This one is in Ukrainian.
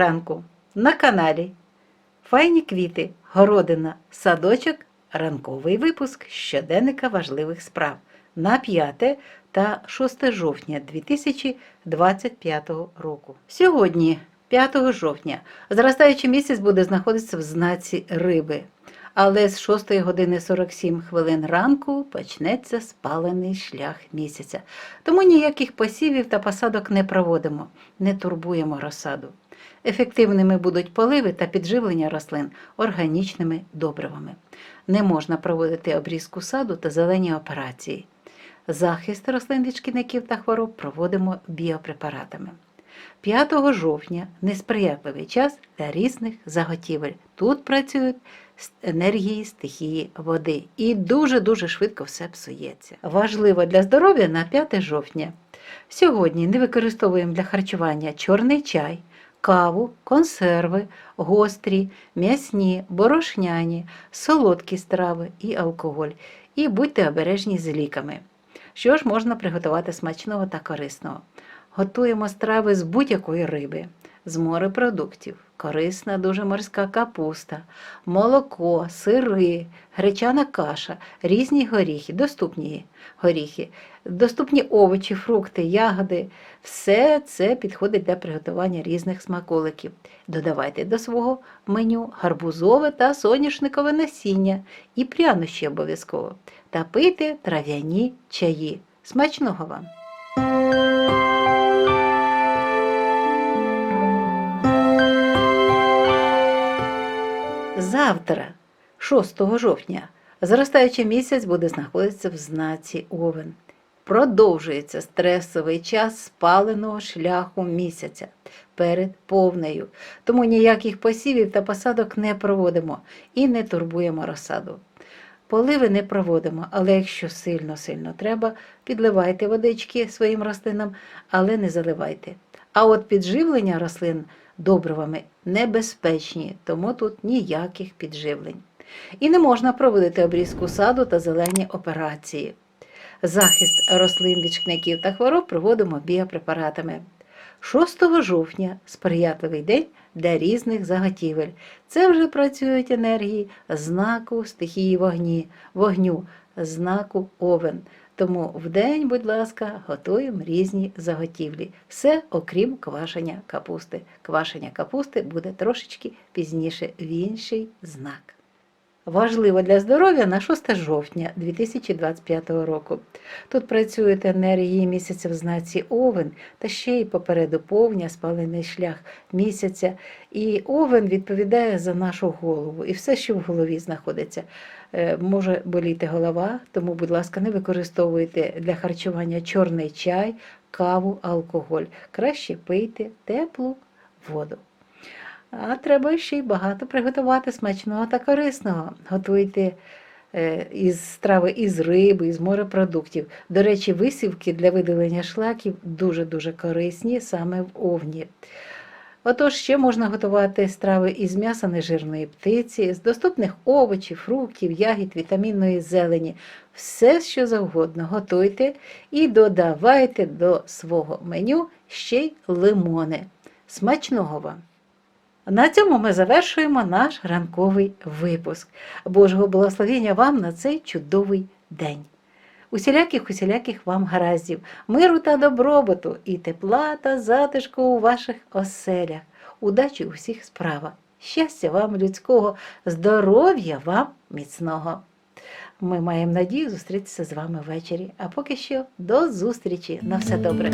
ранку на каналі Файні квіти, городина, садочок, ранковий випуск щоденника важливих справ на 5 та 6 жовтня 2025 року. Сьогодні, 5 жовтня, зростаючий місяць буде знаходитися в знаці риби. Але з 6 години 47 хвилин ранку почнеться спалений шлях місяця. Тому ніяких посівів та посадок не проводимо, не турбуємо розсаду. Ефективними будуть поливи та підживлення рослин органічними добривами. Не можна проводити обрізку саду та зелені операції. Захист рослин від шкідників та хвороб проводимо біопрепаратами. 5 жовтня несприятливий час для різних заготівель. Тут працюють енергії стихії води і дуже-дуже швидко все псується. Важливо для здоров'я на 5 жовтня. Сьогодні не використовуємо для харчування чорний чай, каву, консерви, гострі, м'ясні, борошняні, солодкі страви і алкоголь. І будьте обережні з ліками. Що ж можна приготувати смачного та корисного? Готуємо страви з будь-якої риби, з морепродуктів, корисна дуже морська капуста, молоко, сири, гречана каша, різні горіхи, доступні горіхи, доступні овочі, фрукти, ягоди. Все це підходить для приготування різних смаколиків. Додавайте до свого меню гарбузове та соняшникове насіння і прянощі обов'язково. Та пийте трав'яні чаї. Смачного вам! Завтра, 6 жовтня, зростаючий місяць буде знаходитися в знаці Овен. Продовжується стресовий час спаленого шляху місяця перед повнею. Тому ніяких посівів та посадок не проводимо і не турбуємо розсаду. Поливи не проводимо, але якщо сильно-сильно треба, підливайте водички своїм рослинам, але не заливайте. А от підживлення рослин добривами небезпечні, тому тут ніяких підживлень. І не можна проводити обрізку саду та зелені операції. Захист рослин від шкідників та хвороб проводимо біопрепаратами. 6 жовтня сприятливий день для різних заготівель. Це вже працюють енергії знаку стихії вогні, вогню, знаку овен. Тому вдень, будь ласка, готуємо різні заготівлі. Все окрім квашення капусти. Квашення капусти буде трошечки пізніше в інший знак. Важливо для здоров'я на 6 жовтня 2025 року. Тут працюють енергії місяця в знаці Овен та ще й попереду повня, спалений шлях місяця. І Овен відповідає за нашу голову і все, що в голові знаходиться. Е, Може боліти голова, тому, будь ласка, не використовуйте для харчування чорний чай, каву, алкоголь. Краще пийте теплу воду. А треба ще й багато приготувати смачного та корисного. Готуйте е, із страви із риби, із морепродуктів. До речі, висівки для видалення шлаків дуже-дуже корисні саме в овні. Отож, ще можна готувати страви із м'яса нежирної птиці, з доступних овочів, фруктів, ягід, вітамінної зелені. Все, що завгодно готуйте і додавайте до свого меню ще й лимони. Смачного вам! На цьому ми завершуємо наш ранковий випуск. Божого благословення вам на цей чудовий день. Усіляких усіляких вам гараздів, миру та добробуту, і тепла та затишку у ваших оселях, удачі у всіх справах, щастя вам людського, здоров'я вам міцного. Ми маємо надію зустрітися з вами ввечері. А поки що до зустрічі. На все добре.